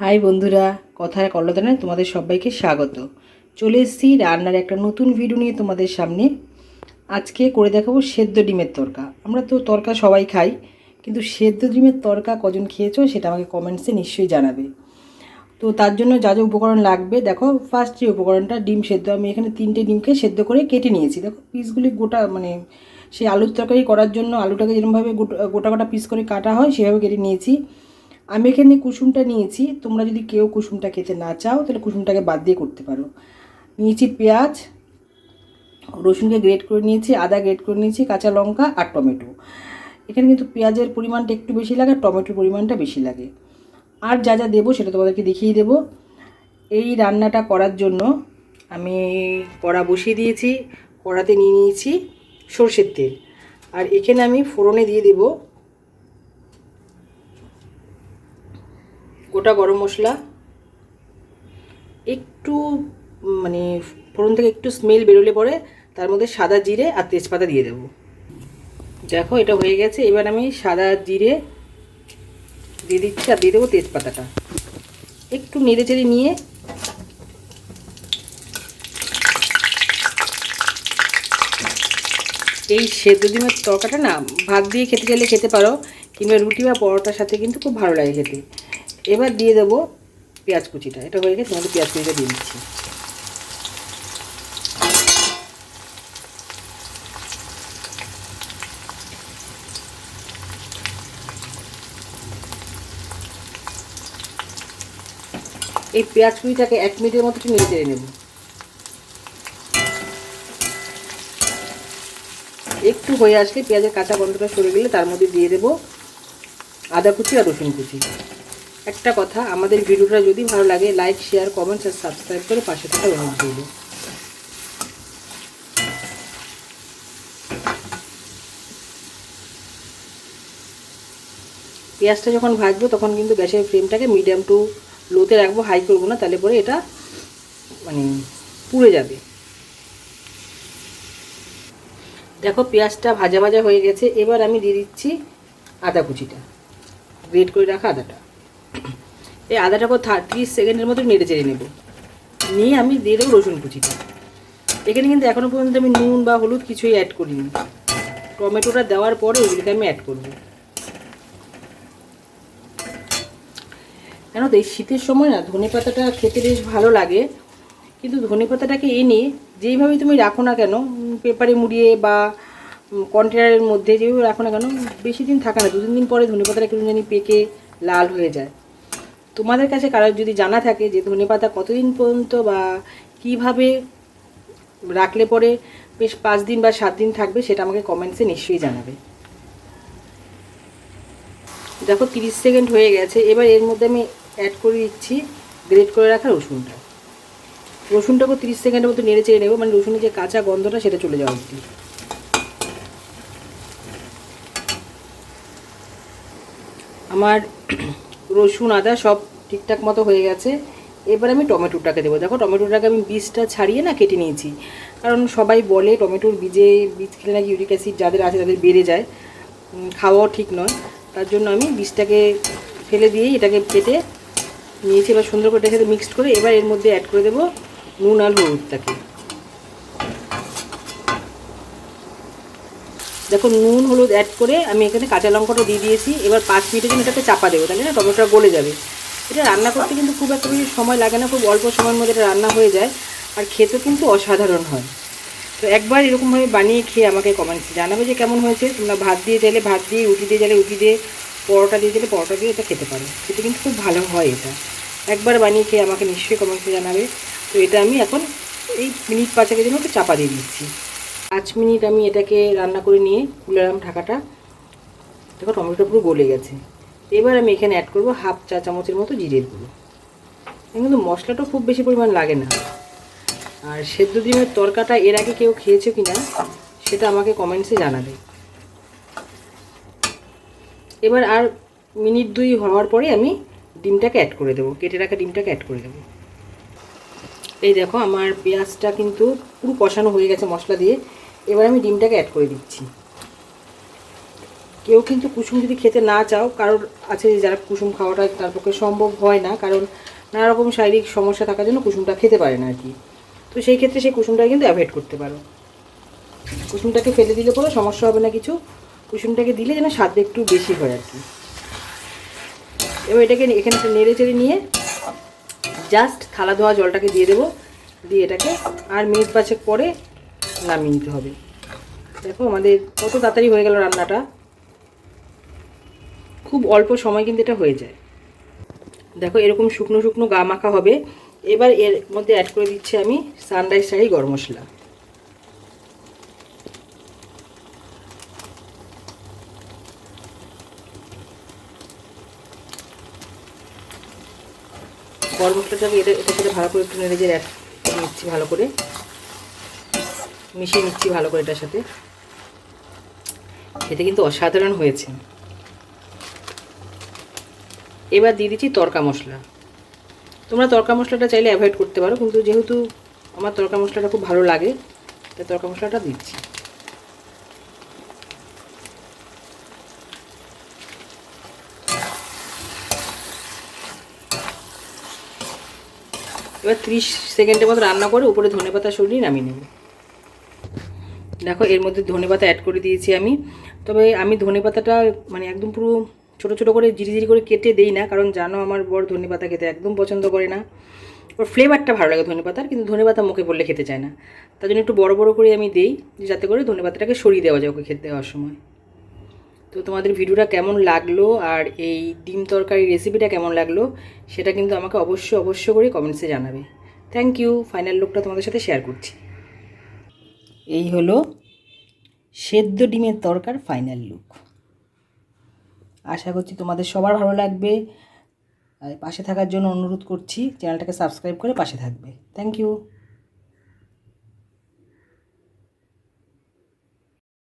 High বন্ধুরা, কথায় কল্লদানায় তোমাদের সবাইকে স্বাগত। চলে এসেছি রান্নার একটা নতুন ভিডিও নিয়ে তোমাদের সামনে। আজকে করে দেখাবো সেদ্ধ ডিমের তরকা। আমরা তো তরকা সবাই খাই, কিন্তু সেদ্ধ ডিমের তরকা কজন খেয়েছো সেটা আমাকে কমেন্টসে নিশ্চয়ই জানাবে। তো তার জন্য যা যা উপকরণ লাগবে, দেখো ফার্স্ট যে উপকরণটা ডিম সেদ্ধ। আমি এখানে তিনটে ডিমকে সেদ্ধ করে কেটে নিয়েছি। দেখো পিসগুলি গোটা মানে সেই আলুর তরকারি করার জন্য আলুটাকে যেরকমভাবে গোটা গোটা পিস করে কাটা হয়, সেভাবে কেটে নিয়েছি। আমি এখানে কুসুমটা নিয়েছি, তোমরা যদি কেউ কুসুমটা খেতে না চাও, তাহলে কুসুমটাকে বাদ দিয়ে করতে পারো। নিয়েছি পেঁয়াজ, রসুনকে গ্রেট করে নিয়েছি, আদা গ্রেট করে নিয়েছি, কাঁচা লঙ্কা আর টমেটো। এখানে কিন্তু পেঁয়াজের পরিমাণটা একটু বেশি লাগে আর টমেটোর পরিমাণটা বেশি লাগে। আর যা যা দেবো সেটা তোমাদেরকে দেখিয়ে দেবো। এই রান্নাটা করার জন্য আমি কড়া বসিয়ে দিয়েছি, কড়াতে নিয়ে নিয়েছি সর্ষের তেল। আর এখানে আমি ফোড়নে দিয়ে দেবো গোটা গরম মশলা, একটু মানে ফোড়ন থেকে একটু স্মেল বেরোলে পরে তার মধ্যে সাদা জিরে আর তেজপাতা দিয়ে দেবো। দেখো, এটা হয়ে গেছে। এবার আমি সাদা জিরে দিয়ে দিচ্ছি আর দিয়ে দেবো তেজপাতাটা। একটু নেড়ে চেড়ে নিয়ে এই সেদ্ধ ডিমের তরকাটা না, ভাত দিয়ে খেতে চাইলে খেতে পারো, কিংবা রুটি বা পরোটার সাথে কিন্তু খুব ভালো লাগে খেতে। এবার দিয়ে দেবো পেঁয়াজ কুচিটা। এটা হয়ে গেছে, তোমাদের পেঁয়াজ কুচিটা দিয়ে দিচ্ছি। এই পেঁয়াজ কুচিটাকে এক মিনিটের মতো একটু নেড়ে চেড়ে নেব। একটু হয়ে আসলে পেঁয়াজের কাঁচা গন্ধটা সরে গেলে তার মধ্যে দিয়ে দেবো আদা কুচি আর রসুন কুচি। একটা কথা, আমাদের ভিডিওটা যদি ভালো লাগে লাইক শেয়ার কমেন্টস আর সাবস্ক্রাইব করে পাশে থাকা। অনুরোধ করব পেঁয়াজটা যখন ভাজবো, তখন কিন্তু গ্যাসের ফ্লেমটাকে মিডিয়াম টু লোতে রাখব হাই করব না, তাহলে পরে এটা মানে পুড়ে যাবে। দেখো, পেঁয়াজটা ভাজা ভাজা হয়ে গেছে। এবার আমি দিয়ে দিচ্ছি আদা কুচিটা। গ্রেট করে রাখা আদাটা। এই আদাটাকে তিরিশ সেকেন্ডের মতো নেড়ে চেড়ে নেব। নিয়ে আমি দিয়ে দেবো রসুন কুচিটা। এখানে কিন্তু এখনও পর্যন্ত আমি নুন বা হলুদ কিছুই অ্যাড করিনি। টমেটোটা দেওয়ার পরে ওগুলিকে আমি অ্যাড করব। কেন তো এই শীতের সময় না ধনে পাতাটা খেতে বেশ ভালো লাগে। কিন্তু ধনে পাতাটাকে এনে যেইভাবে তুমি রাখো না কেন পেপারে মুড়িয়ে বা কন্টেনারের মধ্যে যেভাবে রাখো না কেন, বেশি দিন থাকে না। দু তিন দিন পরে ধনে পাতাটা কেমন জানি পেকে লাল হয়ে যায়। তোমাদের কাছে কারোর যদি জানা থাকে যে ধনে পাতা কতদিন পর্যন্ত বা কীভাবে রাখলে পরে বেশ পাঁচ দিন বা সাত দিন থাকবে, সেটা আমাকে কমেন্টসে নিশ্চয়ই জানাবে। দেখো, তিরিশ সেকেন্ড হয়ে গেছে। এবার এর মধ্যে আমি অ্যাড করে দিচ্ছি গ্রেট করে রাখা রসুনটা। রসুনটাকে তিরিশ সেকেন্ডের মতো নেড়ে চেড়ে নেব মানে রসুনের যে কাঁচা গন্ধটা সেটা চলে যাওয়া অবধি। আমার রসুন, আদা সব ঠিকঠাক মতো হয়ে গেছে। এবার আমি টমেটোটাকে দেবো। দেখো, টমেটোটাকে আমি বীজটা ছাড়িয়ে না কেটে নিয়েছি। কারণ সবাই বলে টমেটোর বীজে বীজ খেলে নাকি ইউরিক অ্যাসিড যাদের আছে তাদের বেড়ে যায়। খাওয়াও ঠিক নয়। তার জন্য আমি বীজটাকে ফেলে দিয়েই এটাকে কেটে নিয়েছি। এবার সুন্দর করে এটার মিক্সড করে এবার এর মধ্যে অ্যাড করে দেবো নুন আর হলুদটাকে। দেখো নুন, হলুদ অ্যাড করে আমি এখানে কাঁচা লঙ্কাটা দিয়ে দিয়েছি। এবার পাঁচ মিনিটের জন্য এটাকে চাপা দেবো, তাহলে না টমেটোটা গলে যাবে। এটা রান্না করতে কিন্তু খুব একটা বেশি সময় লাগে না, খুব অল্প সময়ের মধ্যে এটা রান্না হয়ে যায়, আর খেতে কিন্তু অসাধারণ হয়। তো একবার এরকমভাবে বানিয়ে খেয়ে আমাকে কমেন্টস জানাবে যে কেমন হয়েছে। তোমরা ভাত দিয়ে চাইলে ভাত দিয়ে, রুটি দিয়ে চাইলে রুটি দিয়ে, পরোটা দিয়ে চাইলে পরোটা দিয়ে এটা খেতে পারো। খেতে কিন্তু খুব ভালো হয় এটা। একবার বানিয়ে খেয়ে আমাকে নিশ্চয়ই কমেন্টসে জানাবে। তো এটা আমি এখন এই মিনিট পাঁচেকের জন্য একটু চাপা দিয়ে দিচ্ছি। পাঁচ মিনিট আমি এটাকে রান্না করে নিয়ে খুললাম ঢাকাটা। দেখো, টমেটোটা পুরো গলে গেছে। এবার আমি এখানে অ্যাড করব হাফ চা চামচের মতো জিরের গুঁড়ো। কিন্তু মশলাটা খুব বেশি পরিমাণ লাগে না। আর সেদ্ধ ডিমের তরকাটা এর আগে কেউ খেয়েছো কি না সেটা আমাকে কমেন্টসে জানাবে। এবার আর মিনিট দুই হওয়ার পরে আমি ডিমটাকে অ্যাড করে দেবো, কেটে রাখা ডিমটাকে অ্যাড করে দেবো। এই দেখো, আমার পেঁয়াজটা কিন্তু পুরো কষানো হয়ে গেছে মশলা দিয়ে। এবার আমি ডিমটাকে অ্যাড করে দিচ্ছি। কেউ কিন্তু কুসুম যদি খেতে না চাও, কারোর আছে যারা কুসুম খাওয়াটা তার পক্ষে সম্ভব হয় না, কারণ নানা রকম শারীরিক সমস্যা থাকার জন্য কুসুমটা খেতে পারে না আর কি। তো সেই ক্ষেত্রে সেই কুসুমটা কিন্তু অ্যাভয়েড করতে পারো। কুসুমটাকে ফেলে দিলে পরে সমস্যা হবে না কিছু। কুসুমটাকে দিলে যেন স্বাদটা একটু বেশি হয় আর কি। এবার এটাকে এখানে নেড়ে চেড়ে নিয়ে জাস্ট থালা ধোয়া জলটাকে দিয়ে দেবো। দিয়ে এটাকে আর মিনিট পাঁচেক পরে নামিয়ে নিতে হবে। দেখো আমাদের কত তাড়াতাড়ি হয়ে গেল রান্নাটা। খুব অল্প সময় কিন্তু এটা হয়ে যায়। দেখো এরকম শুকনো শুকনো গা মাখা হবে। এবার এর মধ্যে অ্যাড করে দিচ্ছি আমি সানরাইজ শাড়ি গরম মশলা। গরম মশলাটাকে এটা সাথে ভালো করে একটু নেড়ে যে অ্যাড করে নিচ্ছি ভালো করে। মিশিয়ে নিচ্ছি ভালো করে এটার সাথে। খেতে কিন্তু অসাধারণ হয়েছে। এবার দিয়ে দিচ্ছি তরকা মশলা। তোমরা তরকা মশলাটা চাইলে অ্যাভয়েড করতে পারো, কিন্তু যেহেতু আমার তরকা মশলাটা খুব ভালো লাগে, তাই তরকা মশলাটা দিচ্ছি। এবার ত্রিশ সেকেন্ডের মতো রান্না করে উপরে ধনে পাতা সরিয়ে নামিয়ে নেব। দেখো, এর মধ্যে ধনে পাতা অ্যাড করে দিয়েছি আমি। তবে আমি ধনে পাতাটা মানে একদম পুরো ছোটো ছোটো করে জিরি জিরি করে কেটে দেই না, কারণ জানো আমার বর ধনে পাতা খেতে একদম পছন্দ করে না। ওর ফ্লেভারটা ভালো লাগে ধনে পাতার, কিন্তু ধনে পাতা মুখে পড়লে খেতে চায় না। তার জন্য একটু বড় বড় করে আমি দেই, যাতে করে ধনে পাতাটাকে সরিয়ে দেওয়া যায় ওকে খেতে দেওয়ার সময়। তো তোমাদের ভিডিওটা কেমন লাগল আর এই ডিম তরকারি রেসিপিটা কেমন লাগল, সেটা কিন্তু আমাকে অবশ্যই অবশ্য করে কমেন্টসে জানাবে। থ্যাংক ইউ ফাইনাল লুকটা তোমাদের সাথে শেয়ার করছি। এই হলো সেদ্ধ ডিমের তরকার ফাইনাল লুক আশা করছি তোমাদের সবার ভালো লাগবে। পাশে থাকার জন্য অনুরোধ করছি, চ্যানেলটাকে সাবস্ক্রাইব করে পাশে থাকবে। Thank you